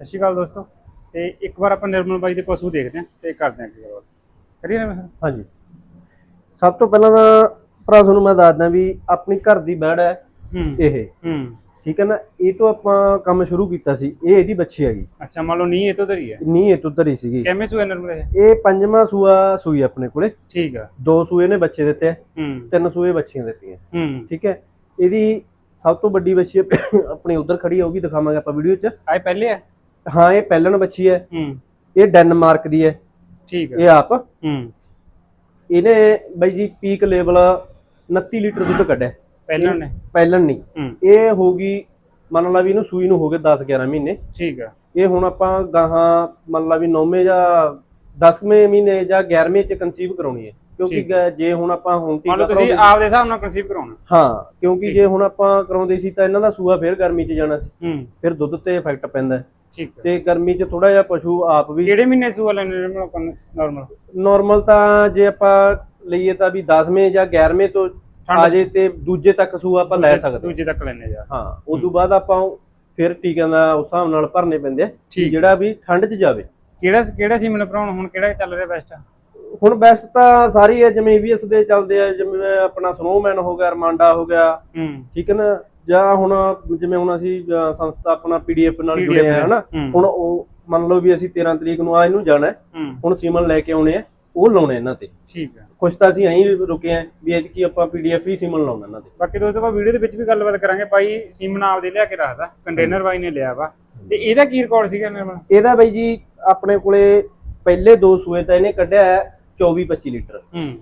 ਸਤਿ ਸ਼੍ਰੀ ਅਕਾਲ ਦੋਸਤੋ ਤੇ ਇੱਕ ਵਾਰ ਆਪਾਂ ਨਿਰਮਲ ਬਾਈ ਦੇ ਪਸ਼ੂ ਦੇਖਦੇ ਹਾਂ ਤੇ ਕਰਦੇ ਹਾਂ ਅੱਗੇ ਗੱਲ। ਕਰੀਏ ਨਾ? ਹਾਂਜੀ। ਸਭ ਤੋਂ ਪਹਿਲਾਂ ਤਾਂ ਭਰਾ ਤੁਹਾਨੂੰ ਮੈਂ ਦੱਸਦਾ ਵੀ ਆਪਣੀ ਘਰ ਦੀ ਬੈੜ ਹੈ ਹੂੰ। ਇਹ। ਹੂੰ। ਠੀਕ ਹੈ ਨਾ? ਇਹ ਤੋਂ ਆਪਾਂ ਕੰਮ ਸ਼ੁਰੂ ਕੀਤਾ ਸੀ। ਇਹ ਇਹਦੀ ਬੱਚੀ ਹੈਗੀ। ਅੱਛਾ ਮੰਨ ਲਓ ਨਹੀਂ ਇਹ ਤੋਂ ਧਰੀ ਹੈ। ਨੀ ਇਹ ਤੋਂ ਧਰੀ ਸੀਗੀ। ਕਿਵੇਂ ਸੂਏ ਨਿਰਮਲ ਇਹ? ਇਹ ਪੰਜਵਾਂ ਸੂਆ ਸੂਈ ਆਪਣੇ ਕੋਲੇ। ਠੀਕ ਆ। ਦੋ ਸੂਏ ਨੇ ਬੱਚੇ ਦਿੱਤੇ ਆ, ਹੂੰ। ਤਿੰਨ ਸੂਏ ਬੱਚੀਆਂ ਦਿੱਤੀਆਂ। ਹੂੰ। ਠੀਕ ਹੈ? ਇਹਦੀ ਸਭ ਤੋਂ ਵੱਡੀ ਬੱਚੀ ਆਪਣੀ ਉਧਰ ਖੜੀ ਹੈ ਉਹ ਵੀ ਦਿਖਾਵਾਂਗੇ ਆਪਾਂ ਵੀਡੀਓ 'ਚ। ਆਏ ਪਹਿਲੇ ਹੈ ਹਾਂ ਇਹ ਪਹਿਲਣ ਬੱਚੀ ਹੈ। ਹੂੰ। ਇਹ ਡੈਨਮਾਰਕ ਦੀ ਹੈ। ਠੀਕ ਆ ਇਹ ਆਪ। ਹੂੰ। ਇਹਨੇ ਬਾਈ ਜੀ ਪੀਕ ਲੈਵਲ 29 ਲੀਟਰ ਦੁੱਧ ਕੱਢਿਆ। ਪਹਿਲਾਂ ਨੇ। ਪਹਿਲਣ ਨਹੀਂ। ਹੂੰ। ਇਹ ਹੋਗੀ ਮੰਨ ਲਾ ਵੀ ਇਹਨੂੰ ਸੂਈ ਨੂੰ ਹੋ ਗਏ 10 11 ਮਹੀਨੇ। ਠੀਕ ਆ ਇਹ ਹੁਣ ਆਪਾਂ ਗਾਹਾਂ ਮੰਨ ਲਾ ਵੀ 9ਵੇਂ ਜਾਂ 10ਵੇਂ ਮਹੀਨੇ ਜਾਂ 11ਵੇਂ ਚ ਕਨਸੀਵ ਕਰਾਉਣੀ ਹੈ। ਕਿਉਂਕਿ ਠੀਕ। ਗ- ਜੇ ਹੁਣ ਆਪਾਂ ਹੁਣ ਮੰਨ ਟੀਕਾ ਲਓ ਤੁਸੀਂ ਕਰਾਉਂਦੇ ਆਪਦੇ ਹਿਸਾਬ ਨਾਲ ਕਨਸੀਵ ਕਰਾਉਣਾ। ਹਾਂ ਕਿਉਂਕਿ ਠੀਕ। ਜੇ ਹੁਣ ਆਪਾਂ ਕਰਾਉਂਦੇ ਸੀ ਤਾਂ ਇਹਨਾਂ ਦਾ ਸੂਆ ਫੇਰ ਗਰਮੀ ਚ ਜਾਣਾ ਸੀ। ਹੂੰ। ਫਿਰ ਦੁੱਧ ਤੇ ਇਫੈਕਟ ਪੈਂਦਾ ਹੈ। ਠੀਕ ਤੇ ਗਰਮੀ ਚ ਥੋੜਾ ਜਿਹਾ ਪਸ਼ੂ ਆਪ ਵੀ ਕਿਹੜੇ ਮਹੀਨੇ ਸੂਆ ਲੈਣੇ ਨਿਰਮਲ ਨਾਰਮਲ ਨਾਰਮਲ ਤਾਂ ਜੇ ਆਪਾਂ ਲਈਏ ਤਾਂ ਵੀ 10ਵੇਂ ਜਾਂ 11ਵੇਂ ਤੋਂ ਆ ਜੇ ਤੇ ਦੂਜੇ ਤੱਕ ਸੂਆ ਆਪਾਂ ਲੈ ਸਕਦੇ ਦੂਜੇ ਤੱਕ ਲੈਣੇ ਜਾ ਹਾਂ ਉਸ ਤੋਂ ਬਾਅਦ ਆਪਾਂ ਫਿਰ ਟੀਕਿਆਂ ਦਾ ਉਸ ਹਿਸਾਬ ਨਾਲ ਭਰਨੇ ਪੈਂਦੇ ਆ। ਜਿਹੜਾ ਵੀ ਠੰਡ 'ਚ ਜਾਵੇ। ਕਿਹੜਾ ਕਿਹੜਾ ਸੀ ਮੈਨੂੰ ਭਰਾਉਣ ਹੁਣ ਕਿਹੜਾ ਚੱਲ ਰਿਹਾ ਬੈਸਟ ਹੁਣ ਬੈਸਟ ਤਾਂ ਸਾਰੀ ਹੈ ਜਿਵੇਂ EVS ਦੇ ਚੱਲਦੇ ਆ ਜਿਵੇਂ ਆਪਣਾ ਸਨੋਮੈਨ ਹੋ ਗਿਆ ਅਰਮਾਂਡਾ ਹੋ ਗਿਆ। ਠੀਕ ਹੈ ਨਾ? ਜਾਂ ਹੁਣ ਜਿਵੇਂ ਹੁਣ ਅਸੀਂ ਸੰਸਥਾ ਆਪਣਾ PDF ਨਾਲ ਜੁੜੇ ਆ ਹਨਾ? ਹੂੰ। ਹੁਣ ਉਹ ਮੰਨ ਲਓ ਵੀ ਅਸੀਂ 13 ਤਰੀਕ ਨੂੰ ਆ ਇਹਨੂੰ ਜਾਣਾ ਹੈ, ਹੂੰ। ਹੁਣ ਸੀਮਨ ਲੈ ਕੇ ਆਉਣੇ ਆ ਉਹ ਲਾਉਣੇ ਇਹਨਾਂ ਤੇ। ਠੀਕ ਆ ਕੁਛ ਤਾਂ ਅਸੀਂ ਐਂ ਰੁਕੇ ਆ ਵੀ ਐਤਕੀ ਆਪਾਂ PDF ਹੀ ਸੀਮਨ ਲਾਉਣਾ ਇਹਨਾਂ ਤੇ। ਬਾਕੀ ਦੋਸਤੋ ਆਪਾਂ ਵੀਡੀਓ ਦੇ ਵਿੱਚ ਵੀ ਗੱਲਬਾਤ ਕਰਾਂਗੇ। ਭਾਈ ਸੀਮਨ ਆਪਦੇ ਲਿਆ ਕੇ ਰੱਖਦਾ ਕੰਟੇਨਰ ਬਾਈ ਨੇ ਲਿਆ ਵਾ। ਤੇ ਇਹਦਾ ਕੀ ਰਿਕਾਰਡ ਸੀਗਾ ਨਿਰਮਲ ਇਹਦਾ ਬਾਈ ਜੀ ਆਪਣੇ ਕੋਲੇ ਪਹਿਲੇ ਦੋ ਸੂਏ ਤਾਂ ਇਹਨੇ ਕੱਢਿਆ ਹੈ 24 25 ਲੀਟਰ। ਹੂੰ।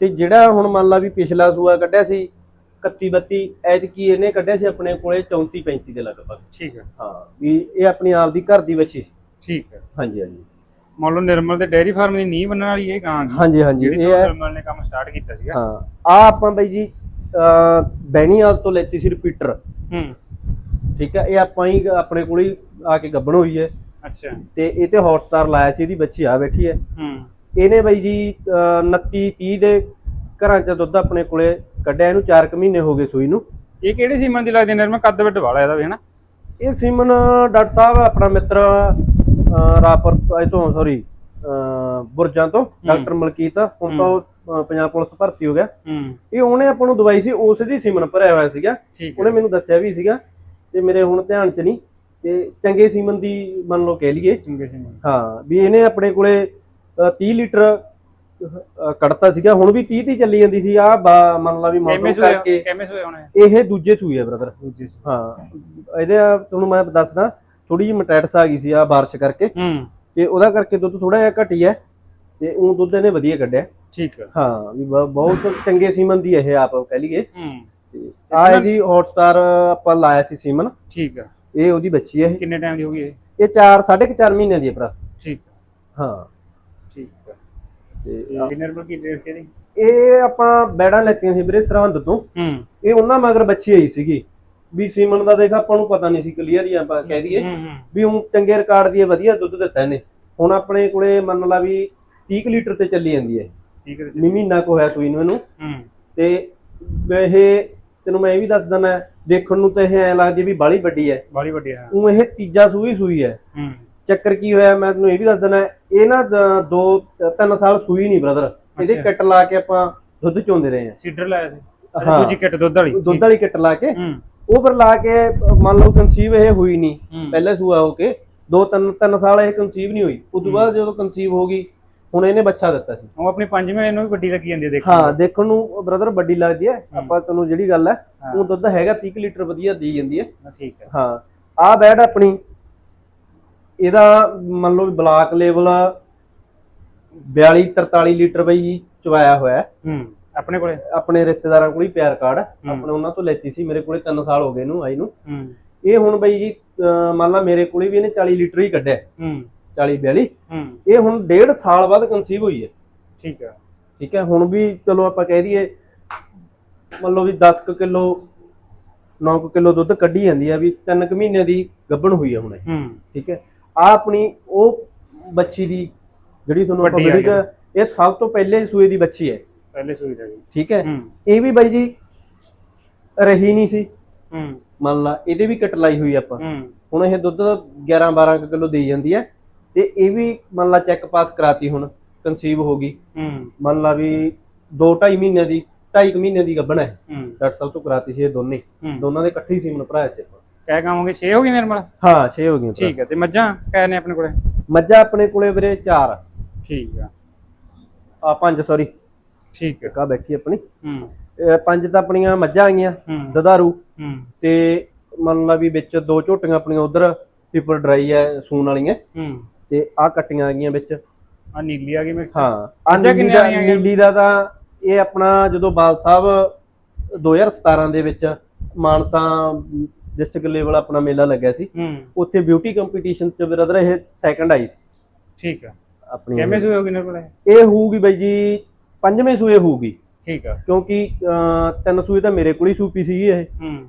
ਤੇ ਜਿਹੜਾ ਹੁਣ ਮੰਨ ਲਾ ਵੀ ਪਿਛਲਾ ਸੂਆ ਕੱਢਿਆ ਸੀ 31 32 ਐਤਕੀ ਇਹਨੇ ਕੱਢਿਆ ਸੀ ਆਪਣੇ ਕੋਲੇ 34 35 ਦੇ ਲਗਭਗ। ਠੀਕ ਆ ਹਾਂ ਵੀ ਇਹ ਆਪਣੀ ਆਪ ਦੀ ਘਰ ਦੀ ਬੱਚੀ ਠੀਕ ਆ ਹਾਂਜੀ ਹਾਂਜੀ। ਮੰਨ ਲਓ ਨਿਰਮਲ ਦੇ ਡੇਅਰੀ ਫਾਰਮ ਦੀ ਨੀਂਹ ਬੰਨਣ ਵਾਲੀ ਇਹ ਗਾਂ ਦੀ ਹਾਂਜੀ ਹਾਂਜੀ ਇਹ ਹੈ। ਨਿਰਮਲ ਨੇ ਕੰਮ ਸਟਾਰਟ ਕੀਤਾ ਸੀਗਾ। ਹਾਂ ਆ ਆਪਾਂ ਬਾਈ ਜੀ ਅ ਬੈਣੀਵਾਲ ਤੋਂ ਲੈਤੀ ਸੀ ਰਿਪੀਟਰ। ਹੂੰ। ਠੀਕ ਹੈ ਇਹ ਆਪਾਂ ਹੀ ਆਪਣੇ ਕੋਲ ਹੀ ਆ ਕੇ ਗੱਬਣ ਹੋਈ ਹੈ। ਅੱਛਾ। ਤੇ ਇਹ ਤੇ ਹੌਟਸਟਾਰ ਲਾਇਆ ਸੀ ਇਹਦੀ ਬੱਚੀ ਆ ਬੈਠੀ ਹੈ। ਹੂੰ। ਇਹਨੇ ਬਾਈ ਜੀ ਅ, 29 30 ਦੇ ਘਰਾਂ ਚ ਦੁੱਧ ਆਪਣੇ ਕੋਲੇ ਕੱਢਿਆ ਇਹਨੂੰ 4 ਕੁ ਮਹੀਨੇ ਹੋ ਗਏ ਸੂਈ ਨੂੰ। ਇਹ ਕਿਹੜੇ ਸੀਮਨ ਦੀ ਲੱਗਦੀ ਹੈ ਨਿਰਮਲ? ਕੱਦ ਵੱਡ ਵਾਲਾ ਇਹਦਾ ਵੀ ਹਨਾ ਇਹ ਸਿਮਨ ਡਾਕਟਰ ਸਾਹਿਬ ਆਪਣਾ ਮਿੱਤਰ ਰਾਪਰ ਤੋਂ ਸੌਰੀ ਬੁਰਜਾਂ ਤੋਂ ਡਾਕਟਰ ਮਲਕੀਤ ਹੁਣ ਤਾਂ ਪੰਜਾਬ ਪੁਲਿਸ ਭਰਤੀ ਹੋ ਗਿਆ। ਇਹ ਉਹਨੇ ਆਪਾਂ ਨੂੰ ਦਵਾਈ ਸੀ ਉਸ ਦੀ ਸਿਮਨ ਭਰਿਆ ਹੋਇਆ ਸੀਗਾ। ਉਹਨੇ ਮੈਨੂੰ ਦੱਸਿਆ ਵੀ ਸੀਗਾ ਤੇ ਮੇਰੇ ਹੁਣ ਧਿਆਨ ਚ ਨਹੀਂ ਤੇ ਚੰਗੇ ਸੀਮਨ ਦੀ ਮੰਨ ਲਓ ਕਹਿ ਲਈਏ। ਚੰਗੇ ਸੀਮਨ। ਹਾਂ ਵੀ ਇਹਨੇ ਆਪਣੇ ਕੋਲੇ ਅ, 30 ਲੀਟਰ ਅ, ਕੱਢਤਾ ਸੀਗਾ ਹੁਣ ਵੀ 30 ਦੀ ਚੱਲੀ ਜਾਂਦੀ ਸੀ ਆ ਮੰਨ ਲਾ ਵੀ ਮੌਸਮ ਸੋਏ ਕਰਕੇ। ਕਿਵੇਂ ਸੋਏ ਹੋਣੇ? ਇਹ ਦੂਜੇ ਸੂਈ ਹੈ ਬ੍ਰਦਰ ਦੂਜੇ ਸੂਏ। ਹਾਂ ਇਹਦੇ ਆ ਤੁਹਾਨੂੰ ਮੈਂ ਦੱਸਦਾ ਥੋੜੀ ਜਿਹੀ ਮਟੈਟਸ ਆ ਗਈ ਸੀ ਆ ਬਾਰਿਸ਼ ਕਰਕੇ। ਹੂੰ। ਤੇ ਉਹਦਾ ਕਰਕੇ ਦੁੱਧ ਥੋੜਾ ਜਿਹਾ ਘਟੀ ਹੈ ਤੇ ਉਹ ਦੁੱਧ ਇਹਨੇ ਵਧੀਆ ਕੱਢਿਆ। ਠੀਕ ਹੈ ਹਾਂ ਵੀ ਬਹੁਤ ਚੰਗੇ ਸੀਮਨ ਦੀ ਇਹ ਆਪ ਕਹਿ ਲਈਏ। ਹੂੰ। ਆ ਇਹਦੀ ਹੌਟਸਟਾਰ ਆਪਾਂ ਲਾਇਆ ਸੀ ਸੀਮਨ। ਠੀਕ ਹੈ ਇਹ ਉਹਦੀ ਬੱਚੀ ਹੈ ਇਹ। ਕਿੰਨੇ ਟਾਈਮ ਦੀ ਹੋ ਗਈ ਇਹ? ਇਹ 4 4.5 ਮਹੀਨਿਆਂ ਦੀ ਹੈ ਭਰਾ। ਠੀਕ ਹੈ। ਤੇ ਤੇ ਨਿਰਮਲ ਕੀ ਡੇਟ ਸੀ ਇਹਦੀ? ਇਹ ਆਪਾਂ ਬੈੜਾਂ ਲੈਤੀਆਂ ਸੀ ਵੀਰੇ ਸਰਹੰਦ ਤੋਂ। ਹੂੰ। ਇਹ ਉਹਨਾਂ ਮਗਰ ਬੱਚੀ ਆਈ ਸੀਗੀ। ਵੀ ਸੀਮਨ ਦਾ ਦੇਖ ਆਪਾਂ ਨੂੰ ਪਤਾ ਨਹੀਂ ਸੀ ਕਲੀਅਰ ਹੀ ਆਪਾਂ ਕਹਿ ਦਈਏ। ਵੀ ਉਹ ਚੰਗੇ ਰਿਕਾਰਡ ਦੀ ਵਧੀਆ ਦੁੱਧ ਦਿੱਤਾ ਇਹਨੇ। ਹੁਣ ਆਪਣੇ ਕੋਲੇ ਮੰਨ ਲਾ ਵੀ 30 ਕੁ ਲੀਟਰ ਤੇ ਚੱਲੀ ਜਾਂਦੀ ਹੈ। ਠੀਕ ਹੈ ਮਹੀਨਾ ਕੋ ਹੋਇਆ ਸੂਈ ਨੂੰ ਇਹਨੂੰ। ਤੇ ਇਹ ਤੈਨੂੰ ਮੈਂ ਇਹ ਵੀ ਦੱਸ ਦਿੰਦਾ ਦੇਖਣ ਨੂੰ ਤਾਂ ਇਹ ਐ ਲੱਗਦੀ ਵੀ ਬਾਲੀ ਵੱਡੀ ਹੈ। ਬਾਲੀ ਵੱਡੀ ਹੈ। ਉਹ ਇਹ ਤੀਜਾ ਸੂਈ ਸੂਈ ਹੂੰ। ਚੱਕਰ ਕੀ ਹੋਇਆ ਮੈਂ ਤੈਨੂੰ ਇਹ ਵੀ ਦੱਸ ਦਿੰਦਾ ਇਹ ਨਾ ਦ- ਤਿੰਨ ਸਾਲ ਸੂਈ ਨਹੀਂ ਬ੍ਰਦਰ ਇਹਦੇ। ਕਿੱਟ ਲਾ ਕੇ ਆਪਾਂ ਦੁੱਧ ਚੋਂਦੇ ਰਹੇ ਸੀਡਰ ਲਾਇਆ ਸੀ। ਹਾਂ। ਦੂਜੀ ਕਿੱਟ ਦੁੱਧ ਵਾਲੀ। ਆ ਦੁੱਧ ਵਾਲੀ ਕਿੱਟ ਲਾ ਕੇ। ਉਹ ਪਰ ਲਾ ਕੇ ਮੰਨ ਲਓ ਕਨਸੀਵ ਇਹ ਹੋਈ ਨਹੀਂ ਪਹਿਲੇ ਸੂਆ ਹੋ ਕੇ ਦੋ ਤਿੰਨ ਤਿੰਨ ਸਾਲ ਇਹ ਕਨਸੀਵ ਨਹੀਂ ਹੋਈ। ਉਸ ਤੋਂ ਬਾਅਦ ਜਦੋਂ ਕਨਸੀਵ ਹੋ ਗਈ ਹੁਣ ਇਹਨੇ ਬੱਚਾ ਦਿੱਤਾ ਸੀ। ਉਹ ਆਪਣੀ ਪੰਜਵੇਂ ਇਹਨੂੰ ਵੀ ਵੱਡੀ ਲੱਗੀ ਜਾਂਦੀ ਹੈ ਦੇਖ ਹਾਂ ਦੇਖਣ ਨੂੰ ਬ੍ਰਦਰ ਵੱਡੀ ਲੱਗਦੀ ਹੈ। ਆਪਾਂ ਤੁਹਾਨੂੰ ਜਿਹੜੀ ਗੱਲ ਹੈ। ਉਹ ਦੁੱਧ ਹੈਗਾ 30 ਕੁ ਲੀਟਰ ਵਧੀਆ ਦੀ ਜਾਂਦੀ ਹੈ। ਠੀਕ ਹੈ। ਹਾਂ ਆਹ ਬੈਡ ਆਪਣੀ ਇਹਦਾ ਮੰਨ ਲਓ ਬਲਾਕ ਲੈਵਲ 42 43 ਲੀਟਰ ਬਈ ਜੀ ਚਵਾਇਆ ਹੋਇਆ ਹੈ। ਹੂੰ ਆਪਣੇ ਕੋਲੇ? ਆਪਣੇ ਰਿਸ਼ਤੇਦਾਰਾਂ ਕੋਲ ਹੀ ਪਿਆਰ ਕਾਰਡ। ਆਪਣੇ ਉਹਨਾਂ ਤੋਂ ਲੈਤੀ ਸੀ ਮੇਰੇ ਕੋਲੇ 3 ਸਾਲ ਹੋ ਗਏ ਇਹਨੂੰ ਆਈ ਨੂੰ। ਹੂੰ। ਇਹ ਹੁਣ ਬਈ ਜੀ ਅਹ ਮੰਨ ਲਾ ਮੇਰੇ ਕੋਲੇ ਵੀ ਇਹਨੇ 40 ਲੀਟਰ ਹੀ ਕੱਢਿਆ। ਹੂੰ। 40 42 ਹੂੰ। ਇਹ ਹੁਣ ਡੇਢ ਸਾਲ ਬਾਅਦ ਕਨਸੀਵ ਹੋਈ ਹੈ। ਠੀਕ ਹੈ ਠੀਕ ਹੈ ਹੁਣ ਵੀ ਚਲੋ ਆਪਾਂ ਕਹਿ ਦਈਏ ਮੰਨ ਲਓ ਵੀ 10 ਕੁ ਕਿਲੋ 9 ਕੁ ਕਿਲੋ ਦੁੱਧ ਕੱਢੀ ਜਾਂਦੀ ਆ ਵੀ 3 ਕੁ ਮਹੀਨੇ ਦੀ ਗੱਭਣ ਹੋਈ ਆ ਹੁਣ ਇਹ, ਹੂੰ। ਠੀਕ ਹੈ ਆ ਆਪਣੀ ਉਹ ਬੱਚੀ ਦੀ ਜਿਹੜੀ ਤੁਹਾਨੂੰ ਆਪਾਂ ਵੱਡੀ ਵੀਡੀਓ ਚ ਇਹ ਸਭ ਤੋਂ ਪਹਿਲੇ ਸੂਏ ਦੀ ਬੱਚੀ ਹੈ। ਪਹਿਲੇ ਸੂਈ ਦਾ ਜੀ ਠੀਕ ਹੈ? ਹੂੰ। ਇਹ ਵੀ ਬਾਈ ਜੀ ਰਹੀ ਨਹੀਂ ਸੀ। ਹੂੰ। ਮੰਨ ਲਾ ਇਹਦੇ ਵੀ ਕਟ ਲਾਈ ਹੋਈ ਆਪਾਂ। ਹੂੰ। ਹੁਣ ਇਹ ਦੁੱਧ 11 12 ਕਿਲੋ ਦੇਈ ਜਾਂਦੀ ਹੈ। ਤੇ ਇਹ ਵੀ ਮੰਨ ਲਾ ਚੈੱਕ ਪਾਸ ਕਰਾਤੀ ਹੁਣ ਕਨਸੀਵ ਹੋ ਗਈ। ਹੂੰ। ਮੰਨ ਲਾ ਵੀ 2 2.5 ਮਹੀਨੇ ਦੀ 2.5 ਮਹੀਨੇ ਦੀ ਗੱਭਣ ਹੈ। ਹੂੰ। ਡਾਕਟਰ ਸਾਹਿਬ ਤੋਂ ਕਰਾਤੀ ਸੀ ਇਹ ਦੋਨੇ। ਹੂੰ। ਦੋਨਾਂ ਦੇ ਇਕੱਠੇ ਹੀ ਸੀਮਨ ਭਰਾਇਆ ਸੀ ਆਪਾਂ। ਕਹਿ ਕਹਾਂਗੇ 6 ਹੋ ਗਈ ਨਿਰਮਲ? ਹਾਂ 6 ਹੋ ਗਈਆਂ ਭਰਾ। ਠੀਕ ਹੈ ਤੇ ਮੱਝਾਂ ਕਹਿ ਨੇ ਆਪਣੇ ਕੋਲੇ? ਮੱਝਾਂ ਆਪਣੇ ਕੋਲੇ ਵੀਰੇ 4 ਠੀਕ ਆ। ਆ ਪੰਜ ਸੌਰੀ ਠੀਕ ਹੈ ਕਾ ਬੈਠੀ ਆਪਣੀ। ਹੂੰ। ਇਹ ਪੰਜ ਤਾਂ ਆਪਣੀਆਂ ਮੱਝਾਂ ਆਈਆਂ ਹੂੰ। ਦਦਾਰੂ। ਹੂੰ। ਤੇ ਮੰਨ ਲਾ ਵੀ ਵਿੱਚ ਦੋ ਝੋਟੀਆਂ ਆਪਣੀਆਂ ਉਧਰ ਪੀਪਲ ਡਰਾਈ ਐ ਸੂਣ ਵਾਲੀਆਂ। ਹੂੰ। ਤੇ ਆ ਕੱਟੀਆਂ ਆ ਗਈਆਂ ਵਿੱਚ। ਆ ਨੀਲੀ ਆ ਗਈ ਮਿਕਸ ਹਾਂ ਆ ਮੱਝਾਂ ਨੀਲੀ ਕਿੰਨੀਆਂ ਦਾ ਆਈਆਂ ਹੈਗੀਆਂ? ਨੀਲੀ ਦਾ ਤਾਂ ਇਹ ਆਪਣਾ ਜਦੋਂ ਬਾਲ ਸਾਹਿਬ 2017 ਦੇ ਵਿੱਚ ਮਾਨਸਾ ਡਿਸਟ੍ਰਿਕਟ ਲੈਵਲ ਆਪਣਾ ਮੇਲਾ ਲੱਗਿਆ ਸੀ। ਉੱਥੇ ਬਿਊਟੀ ਕੰਪੀਟੀਸ਼ਨ ਚ ਬ੍ਰਦਰ ਇਹ ਸੈਕੰਡ ਆਈ ਸੀ। ਠੀਕ ਆ। ਆਪਣੀ ਕਿਵੇਂ ਸੂਏ ਹੋ ਗਈ ਨਿਰਮਲ ਇਹ? ਹੋਊਗੀ ਬਾਈ ਜੀ ਪੰਜਵੇਂ ਸੂਏ ਹੋਊਗੀ। ਠੀਕ ਆ। ਕਿਉਂਕਿ ਤਿੰਨ ਸੂਏ ਤਾਂ ਮੇਰੇ ਕੋਲ ਹੀ ਸੂਪੀ ਸੀਗੀ ਇਹ।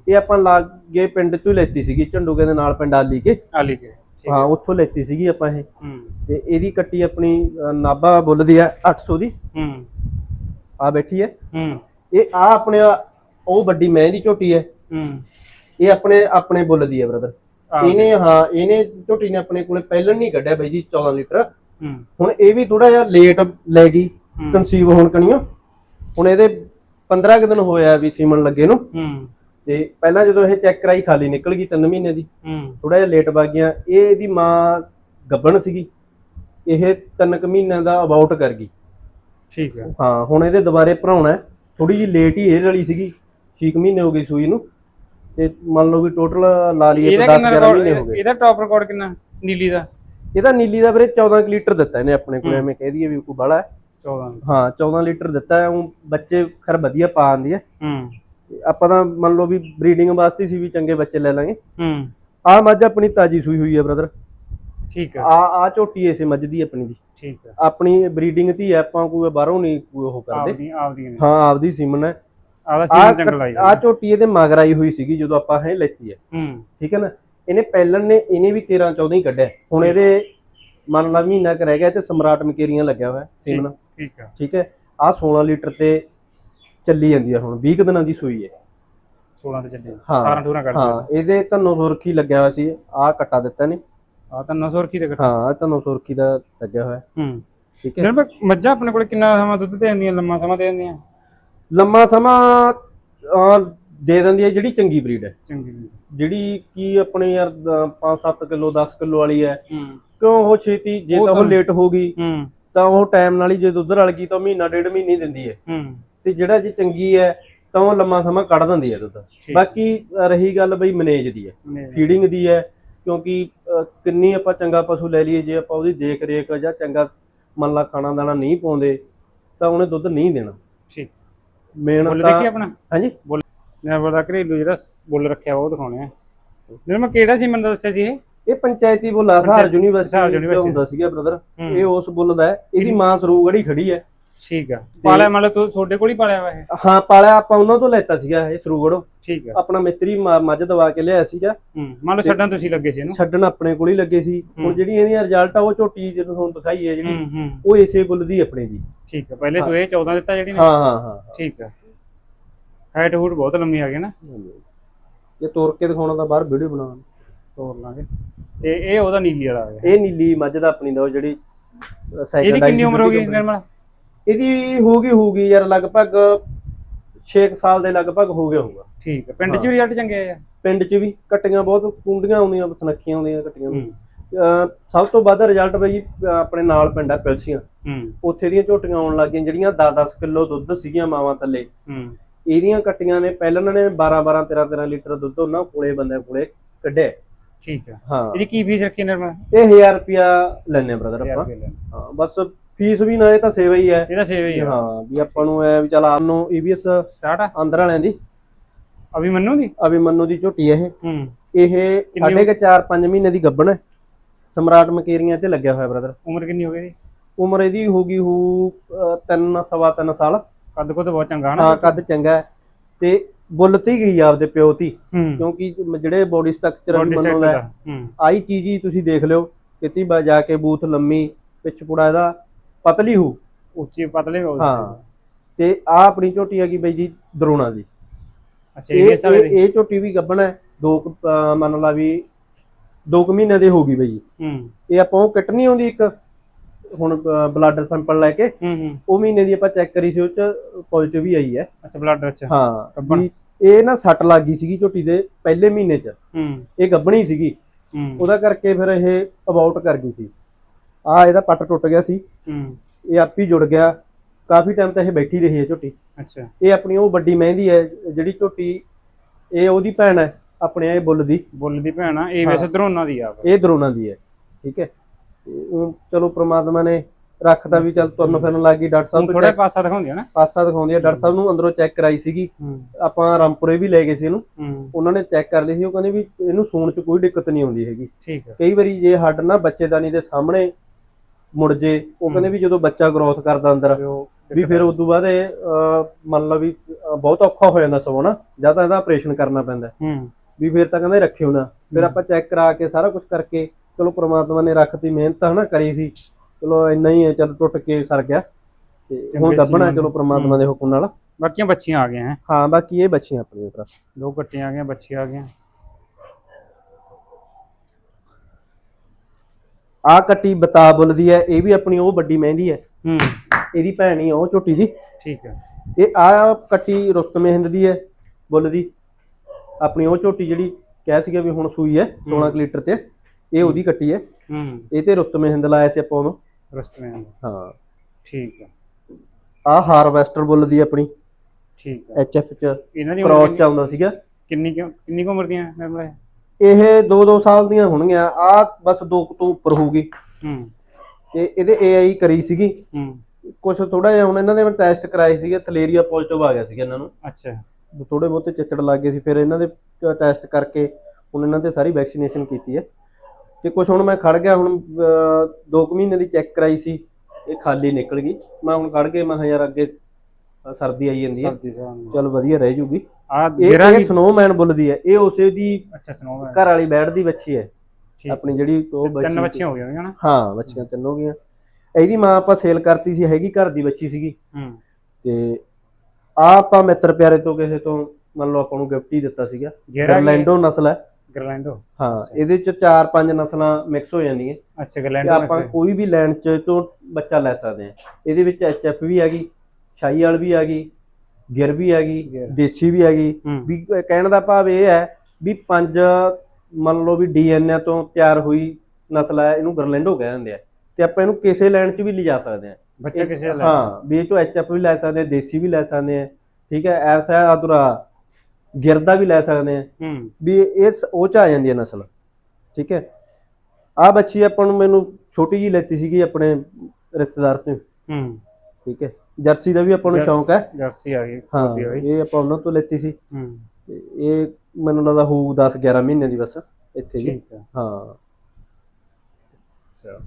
ਇਹ ਆਪਾਂ ਲਾਗੇ ਪਿੰਡ ਤੋਂ ਹੀ ਲੈਤੀ ਸੀਗੀ ਝੰਡੂਗੇ ਦੇ ਨਾਲ ਪਿੰਡ ਆਲੀ ਕੇ। ਆਲੀ ਕੇ ਹਾਂ ਉੱਥੋਂ ਲੈਤੀ ਸੀਗੀ ਆਪਾਂ ਇਹ। ਤੇ ਇਹਦੀ ਕੱਟੀ ਆਪਣੀ ਨਾਭਾ ਬੁੱਲਦੀ ਆ 800 ਦੀ। ਹੂੰ। ਆ ਬੈਠੀ ਹੈ। ਹੂੰ। ਇਹ ਆ ਆਪਣੇ ਉਹ ਵੱਡੀ ਮੈਂ ਦੀ ਝੋਟੀ ਹੈ। ਹੂੰ। ਇਹ ਆਪਣੇ ਆਪਣੇ ਬੁੱਲ ਦੀ ਹੈ ਬ੍ਰਦਰ ਇਹਨੇ ਹਾਂ ਇਹਨੇ ਝੋਟੀ ਨੇ ਆਪਣੇ ਕੋਲੇ ਪਹਿਲਾਂ ਨਹੀਂ ਕੱਢਿਆ ਬਾਈ ਜੀ 14 ਲੀਟਰ। ਹੂੰ। ਹੁਣ ਇਹ ਵੀ ਥੋੜਾ ਜਿਹਾ ਲੇਟ ਲੈ ਗਈ ਹੂੰ। ਕਨਸੀਵ ਹੋਣ ਕਣੀਓ। ਹੁਣ ਇਹਦੇ 15 ਕੁ ਦਿਨ ਹੋਇਆ ਵੀ ਸੀਮਨ ਲੱਗੇ ਨੂੰ। ਹੂੰ। ਤੇ ਪਹਿਲਾਂ ਜਦੋਂ ਇਹ ਚੈੱਕ ਕਰਾਈ ਖਾਲੀ ਨਿਕਲ ਗਈ 3 ਮਹੀਨੇ ਦੀ। ਹੂੰ। ਥੋੜਾ ਜਿਹਾ ਲੇਟ ਵਗ ਗਿਆ। ਇਹ ਇਹਦੀ ਮਾਂ ਗੱਭਣ ਸੀਗੀ। ਇਹ 3 ਕੁ ਮਹੀਨਿਆਂ ਦਾ ਅਬਾਊਟ ਕਰ ਗਈ। ਠੀਕ ਆ ਹਾਂ ਹੁਣ ਇਹਦੇ ਦੁਬਾਰੇ ਭਰਾਉਣਾ ਥੋੜੀ ਜਿਹੀ ਲੇਟ ਹੀ ਇਹ ਵਾਲੀ ਸੀਗੀ। 6 ਮਹੀਨੇ ਹੋ ਗਏ ਸੂਈ ਨੂੰ। ਤੇ ਮੰਨ ਲਓ ਵੀ ਟੋਟਲ ਲਾ ਲਈਏ ਇਹਦਾ 10 ਕਿੰਨਾ 11 ਮਹੀਨੇ ਹੋ ਗਏ। ਇਹਦਾ ਟੌਪ ਰਿਕਾਰਡ ਕਿੰਨਾ? ਨੀਲੀ ਦਾ। ਇਹਦਾ ਨੀਲੀ ਦਾ ਵੀਰੇ 14 ਕੁ ਲੀਟਰ ਦਿੱਤਾ ਇਹਨੇ ਆਪਣੇ ਕੋਲ ਹੂੰ। ਐਵੇਂ ਕਹਿ ਦਈਏ ਵੀ ਕੋਈ ਬਾਲਾ ਹੈ। 14 ਹਾਂ 14 ਲੀਟਰ ਦਿੱਤਾ ਹੈ ਉਹ ਬੱਚੇ ਖਰ ਵਧੀਆ ਪਾ ਆਂਦੀ ਹੈ ਹੂੰ। ਤੇ ਆਪਾਂ ਤਾਂ ਮੰਨ ਲਓ ਵੀ ਬਰੀਡਿੰਗ ਵਾਸਤੇ ਸੀ ਵੀ ਚੰਗੇ ਬੱਚੇ ਲੈ ਲਾਂਗੇ। ਹੂੰ। ਆਹ ਮੱਝ ਆਪਣੀ ਤਾਜੀ ਸੂਈ ਹੋਈ ਹੈ ਬ੍ਰਦਰ ਠੀਕ ਆ। ਆ ਆ ਝੋਟੀ ਇਸੇ ਮੱਝ ਦੀ ਆਪਣੀ ਦੀ। ਠੀਕ ਆ। ਆਪਣੀ ਬਰੀਡਿੰਗ ਦੀ ਹੈ, ਆਪਾਂ ਕੋਈ ਬਾਹਰੋਂ ਨਹੀਂ ਕੋਈ ਉਹ ਕਰਦੇ। ਆਪਦੀ ਆਪਦੀ ਹਾਂ ਆਪਦੀ ਸੀਮਨ ਹੈ। ਆ ਸੀਜ਼ਨ ਜੰਗਲ ਆਈ ਆ। ਝੋਟੀ ਇਹਦੇ ਮਗਰ ਆਈ ਹੋਈ ਸੀਗੀ ਜਦੋਂ ਆਪਾਂ ਇਹ ਲੈਤੀ ਹੈ ਹੂੰ। ਠੀਕ ਹੈ ਨਾ? ਇਹਨੇ ਪਹਿਲਨ ਨੇ ਇਹਨੇ ਵੀ 13 14 ਹੀ ਕੱਢਿਆ। ਹੁਣ ਇਹਦੇ ਮੰਨ ਲਾ ਮਹੀਨਾ ਕੁ ਰਹਿ ਗਿਆ ਤੇ ਸਮਰਾਟ ਮਕੇਰੀਆਂ ਲੱਗਿਆ ਹੋਇਆ ਸੀਮਨ। ਠੀਕ ਆ। ਠੀਕ ਹੈ? ਆ 16 ਲੀਟਰ ਤੇ ਚੱਲੀ ਜਾਂਦੀ ਹੈ ਹੁਣ 20 ਕੁ ਦਿਨਾਂ ਦੀ ਸੂਈ ਹੈ। 16 ਤੇ ਚੱਲੀ ਹਾਂ। 18 ਠੂਰਾ ਕੱਢ ਹਾਂ ਇਹਦੇ ਧਨੋ ਸੁਰਖੀ ਲੱਗਿਆ ਹੋਇਆ ਸੀ ਆ ਕੱਟਾ ਦਿੱਤਾ ਨੇ। ਆ ਤਾਂ 900 ਰੁਪਏ ਦੇ ਕੱਟ। ਹਾਂ ਆ ਧਨੋ ਸੁਰਖੀ ਦਾ ਲੱਗਿਆ ਹੋਇਆ। ਹੂੰ। ਠੀਕ ਹੈ? ਮੱਝਾਂ ਆਪਣੇ ਕੋਲ ਕਿੰਨਾ ਸਮਾਂ ਦੁੱਧ ਦੇ ਦਿੰਦੀਆਂ ਲੰਮਾ ਸਮਾਂ ਦੇ ਦਿੰਦੀਆਂ? ਲੰਮਾ ਸਮਾਂ ਆ, ਦੇ ਦਿੰਦੀ ਹੈ ਜਿਹੜੀ ਚੰਗੀ ਬਰੀਡ ਹੈ। ਚੰਗੀ ਜੀ। ਜਿਹੜੀ ਕੀ ਆਪਣੇ ਯਾਰ 5-7 ਕਿਲੋ 10 ਕਿਲੋ ਵਾਲੀ ਹੈ। ਹੂੰ। ਕਿਉਂ ਉਹ ਛੇਤੀ ਜੇ ਉਹ ਤਾਂ ਉਹ ਤਾਂ- ਲੇਟ ਹੋ ਗਈ ਹੂੰ। ਤਾਂ ਉਹ ਟਾਈਮ ਨਾਲ ਹੀ ਜੇ ਦੁੱਧ ਰਲ ਗਈ ਤਾਂ ਮਹੀਨਾ ਡੇਢ ਮਹੀਨੇ ਹੀ ਦਿੰਦੀ ਹੈ। ਹੂੰ। ਤੇ ਜਿਹੜਾ ਜੇ ਚੰਗੀ ਹੈ ਤਾਂ ਉਹ ਲੰਮਾ ਸਮਾਂ ਕੱਢ ਦਿੰਦੀ ਹੈ ਦੁੱਧ। ਠੀਕ। ਬਾਕੀ ਅ, ਰਹੀ ਗੱਲ ਬਈ ਮੈਨੇਜ ਦੀ ਹੈ। ਨਹੀਂ, ਫੀਡਿੰਗ ਦੀ ਹੈ ਕਿਉਂਕਿ ਅ, ਕਿੰਨੀ ਆਪਾਂ ਚੰਗਾ ਪਸ਼ੂ ਲੈ ਲਈਏ ਜੇ ਆਪਾਂ ਉਹਦੀ ਦੇਖ ਰੇਖ ਜਾਂ ਚੰਗਾ ਮੰਨ ਲਾ ਖਾਣਾ ਦਾਣਾ ਨਹੀਂ ਪਾਉਂਦੇ ਤਾਂ ਉਹਨੇ ਦੁੱਧ ਨਹੀਂ ਦੇਣਾ। ਠੀਕ। ਮੇਨ ਬੁੱਲ ਤਾਂ ਦੇਖੀ ਆਪਣਾ। ਹਾਂਜੀ? ਬੁੱਲ। ਨਿਰਮਲ ਦਾ ਘਰੇਲੂ ਜਿਹੜਾ ਬੁੱਲ ਰੱਖਿਆ ਉਹ ਦਿਖਾਉਣੇ ਆ। ਨਿਰਮਲ ਕਿਹੜਾ ਸੀ ਮੈਨੂੰ ਦੱਸਿਆ ਸੀ ਇਹ? ਇਹ ਪੰਚਾਇਤੀ ਬੁੱਲ ਆ ਸਹਾਰ ਯੂਨੀਵਰਸਿਟੀ। ਹੁੰਦਾ ਸੀਗਾ ਬ੍ਰਦਰ। ਇਹ ਉਸ ਬੁੱਲ ਦਾ ਹੈ। ਇਹਦੀ ਮਾਂ ਸਰੂਗੜੀ ਖੜੀ ਹੈ। ਠੀਕ ਆ। ਪਾਲਿਆ ਮੰਨ ਲਓ ਤੂੰ ਤੁਹਾਡੇ ਕੋਲ ਹੀ ਪਾਲਿਆ ਵਾ ਇਹ? ਹਾਂ ਪਾਲਿਆ ਆਪਾਂ ਉਹਨਾਂ ਤੋਂ ਲੈਤਾ ਸੀਗਾ ਇਹ ਸਰੂਗੜੋਂ ਠੀਕ ਆ। ਆਪਣਾ ਮਿੱਤਰੀ ਮੱਝ ਦਵਾ ਕੇ ਲਿਆਇਆ ਸੀਗਾ। ਹੂੰ ਮੰਨ ਲਓ ਛੱਡਣ ਤੁਸੀਂ ਲੱਗੇ ਸੀ ਇਹਨੂੰ? ਛੱਡਣ ਆਪਣੇ ਕੋਲ ਹੀ ਲੱਗੇ ਸੀ। ਹੁਣ। ਜਿਹੜੀ ਇਹਦੀ ਰਿਜ਼ਲਟ ਆ ਉਹ ਝੋਟੀ ਜਿਹਨੂੰ ਤੁਹਾਨੂੰ ਦਿਖਾਈ ਹੈ ਜਿਹੜੀ ਉਹ ਇਸੇ ਬੁੱਲ ਦੀ ਆਪਣੇ ਦੀ ਠੀਕ ਆ ਪਹਿਲੇ ਸੂਏ 14 ਦਿੱਤਾ ਜਿਹੜੀ ਨੇ? ਹਾਂ ਹਾਂ ਹਾਂ। ਠੀਕ ਆ। ਹਾਈਟ ਹੂਟ ਬਹੁਤ ਲੰਮੀ ਆ ਗਈ ਨਾ। ਇਹ ਤੋੜ ਕੇ ਦਿਖਾਉਣਾ ਤਾਂ ਬਾਹਰ ਵੀਡੀਓ ਬਣਾਉਣਾ ਤੋੜ ਲਾਂਗੇ। ਤੇ ਇਹ ਉਹਦਾ ਨੀਲੀ ਵਾਲਾ ਆ ਗਿਆ। ਇਹ ਨੀਲੀ ਮੱਝ ਦਾ ਆਪਣੀ ਦਾ ਉਹ ਜਿਹੜੀ ਸਾਈਕਲ ਇਹਦੀ ਕਿੰਨੀ ਉਮਰ ਹੋ ਗਈ ਨਿਰਮਲ? ਇਹਦੀ ਹੋਊਗੀ ਹੋਊਗੀ ਯਾਰ ਲਗਭਗ 6 ਸਾਲ ਦੇ ਲਗਭਗ ਹੋ ਗਿਆ ਹੋਊਗਾ। ਠੀਕ ਆ ਪਿੰਡ 'ਚ ਵੀ ਰਿਜ਼ਲਟ ਚੰਗੇ ਆਏ ਆ। ਪਿੰਡ 'ਚ ਵੀ ਕਟੀਆਂ ਬਹੁਤ ਕੁੰਡੀਆਂ ਆਉਂਦੀਆਂ ਸੁਨੱਖੀਆਂ ਆਉਂਦੀਆਂ ਕਟੀਆਂ ਹੂੰ। ਸਭ ਤੋਂ ਵੱਧ ਰਿਜ਼ਲਟ ਬਈ ਆਪਣੇ ਨਾਲ ਪਿੰਡ ਆ ਪਿਲਸੀਆਂ। ਹੂੰ। ਉੱਥੇ ਦੀਆਂ ਝੋਟੀਆਂ ਆਉਣ ਲੱਗੀਆਂ ਜਿਹੜੀਆਂ 10-10 ਕਿਲੋ ਦੁੱਧ ਸੀਗੀਆਂ ਮਾਵਾਂ ਥੱਲੇ। ਹੂੰ। ਇਹਦੀਆਂ ਕੱਟੀਆਂ ਨੇ ਪਹਿਲਾਂ ਉਹਨਾਂ ਨੇ 12-12 13-13 ਲੀਟਰ ਦੁੱਧ ਉਹਨਾਂ ਕੋਲੇ ਬੰਦੇ ਕੋਲੇ ਕੱਢਿਆ। ਠੀਕ ਆ ਹਾਂ। ਇਹਦੀ ਕੀ ਫੀਸ ਰੱਖੀ ਨਿਰਮਲ ਇਹ 1000 ਰੁਪਿਆ ਲੈਣੇ ਬ੍ਰਦਰ ਆਪਾਂ। ਹਾਂ ਬਸ ਫੀਸ ਵੀ ਨਾ ਇਹ ਤਾਂ ਸੇਵਾ ਹੀ ਹੈ। ਇਹਦਾ ਸੇਵ ਹੀ ਆ ਹਾਂ ਵੀ ਆਪਾਂ ਨੂੰ ਐ ਵੀ ਚੱਲ ਆਪ ਨੂੰ ਈਬੀਐਸ ਸਟਾਰਟ ਆ? ਅੰਦਰ ਵਾਲਿਆਂ ਦੀ। ਅਭੀ ਮੰਨੂ ਦੀ? ਅਭੀ ਮੰਨੂ ਦੀ ਝੋਟੀ ਹੈ ਇਹ। ਹੂੰ। ਇਹ ਸਾਢੇ ਕੁ 4-5 ਮਹੀਨੇ ਦੀ ਗੱਭਣ ਹੈ। ਸਮਰਾਟ ਮਕੇਰੀਆਂ ਤੇ ਲੱਗਿਆ ਹੋਇਆ ਬ੍ਰਦਰ ਉਮਰ ਕਿੰਨੀ ਹੋ ਗਈ ਇਹਦੀ? ਉਮਰ ਇਹਦੀ ਹੋਗੀ ਹੋ 3 ਸਵਾ 3 ਸਾਲ। ਕੱਦ ਕੋ ਤਾਂ ਬਹੁਤ ਚੰਗਾ ਨਾ? ਹਾਂ ਕੱਦ ਚੰਗਾ ਹੈ। ਤੇ ਬੁੱਲ ਤੇ ਹੀ ਗਈ ਆਪਦੇ ਪਿਓ ਤੀ ਹੂੰ। ਕਿਉਂਕਿ ਜਿਹੜੇ ਬੋਡੀ ਸਟਰਕਚਰ Body ਮੰਨੋ structure ਦਾ ਦਾ, ਹੂੰ। ਆਈ ਚੀਜ਼ ਹੀ ਤੁਸੀਂ ਦੇਖ ਲਿਓ। ਕਿਤੇ ਬਾ ਜਾ ਕੇ ਬੂਥ ਲੰਮੀ ਪਿੱਛ ਪੁੜਾ ਇਹਦਾ। ਪਤਲੀ ਹੋ ਉੱਚੀ ਪਤਲੇ ਹੋ। ਹਾਂ ਤੇ ਆ ਆਪਣੀ ਝੋਟੀ ਹੈਗੀ ਬਈ ਜੀ ਦਰੋਣਾ ਦੀ। ਅੱਛਾ ਇਹ ਇਹ ਸਾਰੇ ਇਹ- ਝੋਟੀ ਵੀ ਗੱਬਣ ਹੈ। ਦੋ ਕੁ, ਅਹ, ਮੰਨ ਲਾ ਵੀ 2 ਮਹੀਨੇ ਦੇ ਹੋ ਗਈ ਬਈ ਹੂੰ। ਇਹ ਆਪਾਂ ਉਹ ਕਿਟ ਨਹੀਂ ਆਉਂਦੀ ਇੱਕ ਹੁਣ ਬਲੱਡ ਸੈਂਪਲ ਲੈ ਕੇ। ਹੂੰ ਹੂੰ। ਉਹ ਮਹੀਨੇ ਦੀ ਆਪਾਂ ਚੈੱਕ ਕਰੀ ਸੀ ਉਹ ਚ ਪੋਜ਼ਿਟਿਵ ਹੀ ਆਈ ਹੈ। ਅੱਛਾ ਬਲੱਡ ਅੱਛਾ ਹਾਂ ਗੱਭਣ। ਵੀ ਇਹ ਨਾ ਸੱਟ ਲੱਗ ਗਈ ਸੀਗੀ ਝੋਟੀ ਦੇ ਪਹਿਲੇ ਮਹੀਨੇ ਚ। ਹੂੰ। ਇਹ ਗੱਭਣੀ ਸੀਗੀ। ਹੂੰ। ਉਹਦਾ ਕਰਕੇ ਫਿਰ ਇਹ ਅਬਾਊਟ ਕਰ ਗਈ ਸੀ। ਆ ਇਹਦਾ ਪੱਟ ਟੁੱਟ ਗਿਆ ਸੀ। ਹੂੰ। ਇਹ ਆਪੀ ਜੁੜ ਗਿਆ। ਕਾਫੀ ਟਾਈਮ ਤਾਂ ਇਹ ਬੈਠੀ ਰਹੀ ਹੈ ਝੋਟੀ। ਅੱਛਾ। ਇਹ ਆਪਣੀ ਉਹ ਵੱਡੀ ਮਹਿੰਦੀ ਹੈ ਜਿਹੜੀ ਝੋਟੀ ਇਹ ਉਹਦੀ ਭੈਣ ਹੈ ਆਪਣੇ ਇਹ ਬੁੱਲ ਦੀ। ਬੁੱਲ ਦੀ ਭੈਣ ਆ। ਇਹ ਹਾਂ। ਵੈਸੇ ਦਰੋਨਾ ਦੀ ਆ। ਇਹ ਦਰੋਨਾ ਦੀ ਹੈ ਠੀਕ ਹੈ। ਤੇ ਚਲੋ ਪ੍ਰਮਾਤਮਾ ਨੇ ਰੱਖਦਾ ਵੀ ਚੱਲ ਤੁਰਨ ਫਿਰਨ ਲੱਗ ਗਈ ਡਾਕਟਰ ਸਾਹਿਬ ਤੋਂ ਥੋੜਾ check- ਪਾਸਾ ਦਿਖਾਉਂਦੀ ਆ ਨਾ? ਪਾਸਾ ਦਿਖਾਉਂਦੀ ਹੈ ਡਾਕਟਰ ਸਾਹਿਬ ਨੂੰ ਅੰਦਰੋਂ ਚੈੱਕ ਕਰਾਈ ਸੀਗੀ। ਹੂੰ। ਆਪਾਂ ਰਾਮਪੁਰੇ ਵੀ ਲੈ ਗਏ ਸੀ ਇਹਨੂੰ। ਹੂੰ। ਉਹਨਾਂ ਨੇ ਚੈੱਕ ਕਰ ਲਈ ਸੀ। ਉਹ ਕਹਿੰਦੇ ਵੀ ਇਹਨੂੰ ਸੂਣ 'ਚ ਕੋਈ ਦਿੱਕਤ ਨਹੀਂ ਆਉਂਦੀ ਹੈਗੀ। ਠੀਕ ਹੈ ਕਈ ਵਾਰੀ ਜੇ ਹੱਡ ਨਾ ਬੱਚੇਦਾਨੀ ਦੇ ਸਾਹਮਣੇ ਮੁੜ ਜੇ ਉਹ ਕਹਿੰਦੇ ਵੀ ਜਦੋਂ ਬੱਚਾ ਗਰੋਥ ਕਰਦਾ ਅੰਦਰ ਵੀ ਫਿਰ ਉਸ ਤੋਂ ਬਾਅਦ ਇਹ ਮੰਨ ਲਓ ਵੀ ਬਹੁਤ ਔਖਾ ਹੋ ਜਾਂਦਾ ਸਗੋਂ ਨਾ ਜਾਂ ਤਾਂ ਇਹਦਾ ਆਪਰੇਸ਼ਨ ਕਰਨਾ ਪੈਂਦਾ। ਵੀ ਫਿਰ ਤਾਂ ਕਹਿੰਦੇ ਰੱਖਿਓ ਨਾ। ਫਿਰ ਆਪਾਂ ਚੈੱਕ ਕਰਾ ਕੇ ਸਾਰਾ ਕੁਝ ਕਰਕੇ ਚਲੋ ਪ੍ਰਮਾਤਮਾ ਨੇ ਰੱਖਤੀ ਮਿਹਨਤ ਹਨਾ ਕਰੀ ਸੀ। ਚਲੋ ਇੰਨਾ ਹੀ ਹੈ ਚੱਲ ਟੁੱਟ ਕੇ ਸਰ ਗਿਆ। ਤੇ ਹੁਣ ਦੱਬਣਾ ਚਲੋ ਪ੍ਰਮਾਤਮਾ ਦੇ ਹੁਕਮ ਨਾਲ। ਬਾਕੀਆਂ ਬੱਚੀਆਂ ਆ ਗਈਆਂ ਹੈ? ਹਾਂ ਬਾਕੀ ਇਹ ਬੱਚੀਆਂ ਆਪਣੀਆਂ ਭਰਾ। ਦੋ ਕੱਟੀਆਂ ਆ ਗਈਆਂ ਬੱਚੀਆਂ ਆ ਗਈਆਂ। ਆ ਕੱਟੀ ਬਤਾ ਬੁੱਲਦੀ ਹੈ ਇਹ ਵੀ ਆਪਣੀ ਉਹ ਵੱਡੀ ਮਹਿੰਦੀ ਹੈ। ਹੂੰ। ਇਹਦੀ ਭੈਣ ਹੀ ਆ ਉਹ ਝੋਟੀ ਦੀ। ਠੀਕ ਹੈ। ਇਹ ਆ ਕੱਟੀ ਰੁਸਤਮੇ ਹਿੰਦ ਦੀ ਹੈ ਬੁੱਲ ਦੀ ਆਪਣੀ ਉਹ ਝੋਟੀ ਜਿਹੜੀ ਕਹਿ ਸੀਗੇ ਵੀ ਹੁਣ ਸੂਈ ਹੈ 16 ਕੁ ਲੀਟਰ ਤੇ। ਇਹ ਉਹਦੀ ਕੱਟੀ ਹੈ। ਹੂੰ। ਇਹ ਤੇ ਰੁਸਤਮੇ ਹਿੰਦ ਲਾਇਆ ਸੀ ਆਪਾਂ ਉਹਨੂੰ। ਰਸਤੇ में ਹਾਂ। ਠੀਕ ਹੈ। ਆ ਹਾਰਵੈਸਟਰ ਬੁੱਲ ਦੀ ਆਪਣੀ। ਠੀਕ ਹੈ। ਐਚਐਫ ਚ ਇਹਨਾਂ ਦੀ ਕ੍ਰੋਸ ਚ ਆਉਂਦਾ ਸੀਗਾ। ਕਿੰਨੀ ਕਿੰਨੀ ਕੁ ਉਮਰ ਦੀਆਂ ਨਿਰਮਲਾ ਇਹ 2-2 ਸਾਲ ਦੀਆਂ ਹੋਣਗੀਆਂ ਆ ਬਸ ਦੋ ਕੁ ਤੋਂ ਉੱਪਰ ਹੋਊਗੀ। ਹੂੰ। ਤੇ ਇਹਦੇ ਏਆਈ ਕਰੀ ਸੀਗੀ। ਹੂੰ। ਕੁਝ ਥੋੜਾ ਜਿਹਾ ਹੁਣ ਇਹਨਾਂ ਦੇ ਮੈਂ ਟੈਸਟ ਕਰਾਏ ਸੀਗੇ ਥਲੇਰੀਆ ਪੋਜ਼ਿਟਿਵ ਆ ਗਿਆ ਸੀਗਾ ਇਹਨਾਂ ਨੂੰ। ਅੱਛਾ। ਥੋੜੇ ਬਹੁਤੇ ਚਿੱਚੜ ਲੱਗ ਗਏ ਸੀ ਫਿਰ ਇਹਨਾਂ ਦੇ ਟੈਸਟ ਕਰਕੇ ਹੁਣ ਇਹਨਾਂ ਤੇ ਸਾਰੀ ਵੈਕਸੀਨੇਸ਼ਨ ਕੀਤੀ ਹੈ। ਤੇ ਕੁਝ ਹੁਣ ਮੈਂ ਖੜ ਗਿਆ ਹੁਣ 2 ਮਹੀਨੇ ਦੀ ਚੈੱਕ ਕਰਾਈ ਸੀ ਇਹ ਖਾਲੀ ਨਿਕਲ ਗਈ। ਮੈਂ ਹੁਣ ਖੜ ਕੇ ਮੈਂ ਯਾਰ ਅੱਗੇ ਸਰਦੀ ਆਈ ਜਾਂਦੀ ਹੈ। ਸਰਦੀ ਚਲ ਵਧੀਆ ਰਹਿ ਜੂਗੀ। ਆ ਇਹ ਜਿਹੜਾ ਇਹ ਵੀ ਸਨੋਮੈਨ ਬੁੱਲਦੀ ਹੈ। ਇਹ ਉਸੇ ਦੀ ਅੱਛਾ ਸੁਣਾਓ ਘਰ ਵਾਲੀ ਬੈਠਦੀ ਬੱਚੀ ਹੈ। ਆਪਣੀ ਜਿਹੜੀ ਉਹ ਬੱਚੀ ਤਿੰਨ ਬੱਚੀਆਂ ਹੋ ਗਈਆਂ ਨਾ? ਹਾਂ ਬੱਚੀਆਂ ਤਿੰਨ ਹੋ ਗਈਆਂ। ਇਹਦੀ ਮਾਂ ਆਪਾਂ ਸੇਲ ਕਰਤੀ ਸੀ ਹੈਗੀ ਘਰ ਦੀ ਬੱਚੀ ਸੀਗੀ। ਹੂੰ। ਤੇ ਆ ਆਪਾਂ ਮਿੱਤਰ ਪਿਆਰੇ ਤੋਂ ਕਿਸੇ ਤੋਂ ਮੰਨ ਲਓ ਆਪਾਂ ਨੂੰ ਗਿਫਟ ਹੀ ਦਿੱਤਾ ਸੀਗਾ। ਗਰਲੈਂਡੋ ਨਸਲ ਹੈ। ਗਰਲੈਂਡੋ ਹਾਂ ਇਹਦੇ ਚ ਚਾਰ ਪੰਜ ਨਸਲਾਂ ਮਿਕਸ ਹੋ ਜਾਂਦੀਆਂ। ਅੱਛਾ ਗਰਲੈਂਡੋ ਆਪਾਂ ਕੋਈ ਵੀ ਲੈਂਡ ਚ ਤੋਂ ਬੱਚਾ ਲੈ ਸਕਦੇ ਆ ਇਹਦੇ ਵਿੱਚ ਐਚਐਫ ਵੀ ਹੈਗੀ। ਸ਼ਾਹੀ ਵਾਲ ਵੀ ਹੈਗੀ ਗਿਰ ਵੀ ਹੈਗੀ ਗਿਰ। ਦੇਸੀ ਵੀ ਹੈਗੀ ਹੂੰ। ਵੀ ਕਹਿਣ ਦਾ ਭਾਵ ਇਹ ਹੈ ਵੀ ਪੰਜ ਮੰਨ ਲਓ ਵੀ ਡੀਐਨਏ ਤੋਂ ਤਿਆਰ ਹੋਈ ਨਸਲ ਹੈ ਇਹਨੂੰ ਗਰਲੈਂਡੋ ਕਹਿ ਦਿੰਦੇ ਆ। ਤੇ ਆਪਾਂ ਇਹਨੂੰ ਕਿਸੇ ਲੈਂਡ ਚ ਵੀ ਲਿਜਾ ਸਕਦੇ ਆ। ਬੱਚਾ ਕਿਸੇ ਦਾ ਲੈ ਹਾਂ ਵੀ ਇਹ ਤੋਂ ਐਚਐਫ ਵੀ ਲੈ ਸਕਦੇ ਆ ਦੇਸੀ ਵੀ ਲੈ ਸਕਦੇ ਆ। ਠੀਕ ਹੈ ਐਸਾ ਅਧੂਰਾ ਗਿਰਦਾ ਵੀ ਲੈ ਸਕਦੇ ਆ। ਵੀ ਇਹ ਉਹ ਚ ਆ ਜਾਂਦੀ ਹੈ ਨਸਲ। ਠੀਕ ਹੈ। ਆ ਬੱਚੀ ਆਪਾਂ ਨੂੰ ਮੈਨੂੰ ਛੋਟੀ ਜੀ ਲੈਤੀ ਸੀਗੀ ਆਪਣੇ ਰਿਸ਼ਤੇਦਾਰ ਤੋਂ ਹੂੰ। ਠੀਕ ਹੈ। ਜਰਸੀ ਦਾ ਵੀ ਆਪਾਂ ਨੂੰ ਸ਼ੌਂਕ ਹੈ। ਜਰਸੀ ਆ ਗਈ। ਹਾਂ ਵਧੀਆ ਬਈ। ਇਹ ਆਪਾਂ ਉਹਨਾਂ ਤੋਂ ਲੈਤੀ ਸੀ। ਹੂੰ। ਤੇ ਇਹ ਮੈਨੂੰ ਲੱਗਦਾ ਹੋਊ 10 11 ਮਹੀਨੇ ਦੀ ਬਸ ਇੱਥੇ ਜੀ ਠੀਕ ਹੈ ਹਾਂ। ਚਲੋ